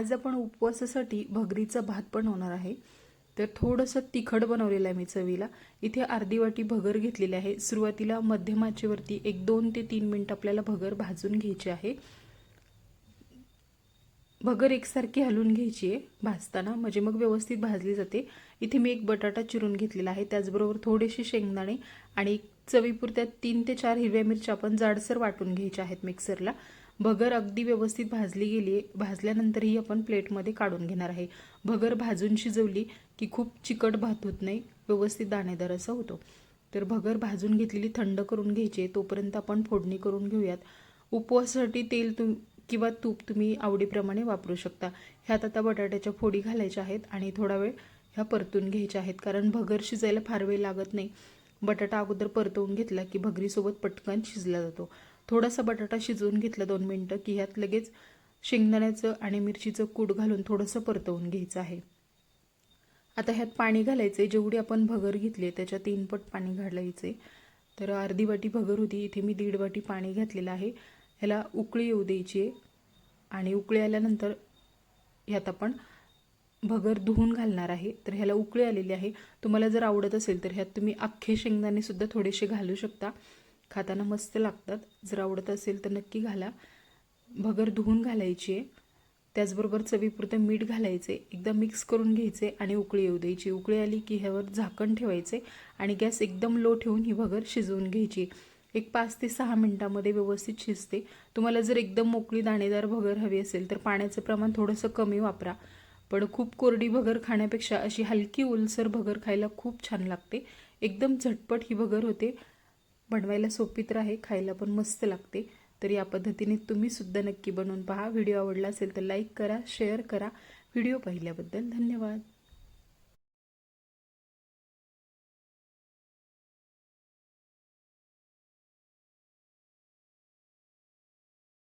आज आपण उपवासासाठी भगरीचा भात पण होणार आहे. तर थोडंसं तिखट बनवलेलं आहे मी चवीला. इथे अर्धी वाटी भगर घेतलेली आहे. सुरुवातीला मध्यम आचेवरती एक दोन ते तीन मिनटं आपल्याला भगर भाजून घ्यायची आहे. भगर एकसारखी हलवून घ्यायची आहे भाजताना. म्हणजे मग व्यवस्थित भाजली जाते. इथे मी एक बटाटा चिरून घेतलेला आहे. त्याचबरोबर थोडेसे शेंगदाणे आणि चवीपुरत्या तीन ते चार हिरव्या मिरच्या आपण जाडसर वाटून घ्यायच्या आहेत मिक्सरला भगर अगदी व्यवस्थित भाजली गेली भाजल्यानंतरही आपण प्लेटमध्ये काढून घेणार आहे. भगर भाजून शिजवली की खूप चिकट भात होत नाही व्यवस्थित दाणेदार असा होतो. तर भगर भाजून घेतलेली थंड करून घ्यायची तोपर्यंत आपण फोडणी करून घेऊयात. उपवासासाठी तेल तुम किंवा तूप तुम्ही आवडीप्रमाणे वापरू शकता. ह्यात आता बटाट्याच्या फोडी घालायच्या आहेत आणि थोडा वेळ ह्या परतून घ्यायच्या आहेत कारण भगर शिजायला फार वेळ लागत नाही. बटाटा अगोदर परतवून घेतला की भगरीसोबत पटकन शिजला जातो. थोडासा बटाटा शिजवून घेतला दोन मिनटं की ह्यात लगेच शेंगदाण्याचं आणि मिरचीचं कूट घालून थोडंसं परतवून घ्यायचं आहे. आता ह्यात पाणी घालायचं आहे जेवढी आपण भगर घेतली त्याच्या तीन पट पाणी घालायचं तर अर्धी वाटी भगर होती. इथे मी दीड वाटी पाणी घातलेलं आहे. ह्याला उकळी येऊ द्यायची आहे. आणि उकळी आल्यानंतर ह्यात आपण भगर धुवून घालणार आहे तर ह्याला उकळी आलेली आहे. तुम्हाला जर आवडत असेल तर ह्यात तुम्ही अख्खे शेंगदाणेसुद्धा थोडेसे घालू शकता. खाताना मस्त लागतात. जर आवडत असेल तर नक्की घाला. भगर धुवून घालायची आहे. त्याचबरोबर चवीपुरतं मीठ घालायचे. एकदा मिक्स करून घ्यायचे आणि उकळी येऊ द्यायची. उकळी आली की ह्यावर झाकण ठेवायचे आणि गॅस एकदम लो ठेवून ही भगर शिजवून घ्यायची. एक पाच ते सहा मिनटामध्ये व्यवस्थित शिजते. तुम्हाला जर एकदम मोकळी दाणेदार भगर हवी असेल तर पाण्याचं प्रमाण थोडंसं कमी वापरा. पण खूप कोरडी भगर खाण्यापेक्षा अशी हलकी उलसर भगर खायला खूप छान लागते. एकदम झटपट ही भगर होते. बनवायला सोपी तर आहे खायला पण मस्त लागते. तर या पद्धतीने तुम्हीसुद्धा नक्की बनवून पहा. व्हिडिओ आवडला असेल तर लाईक करा शेअर करा. व्हिडिओ पाहिल्याबद्दल धन्यवाद.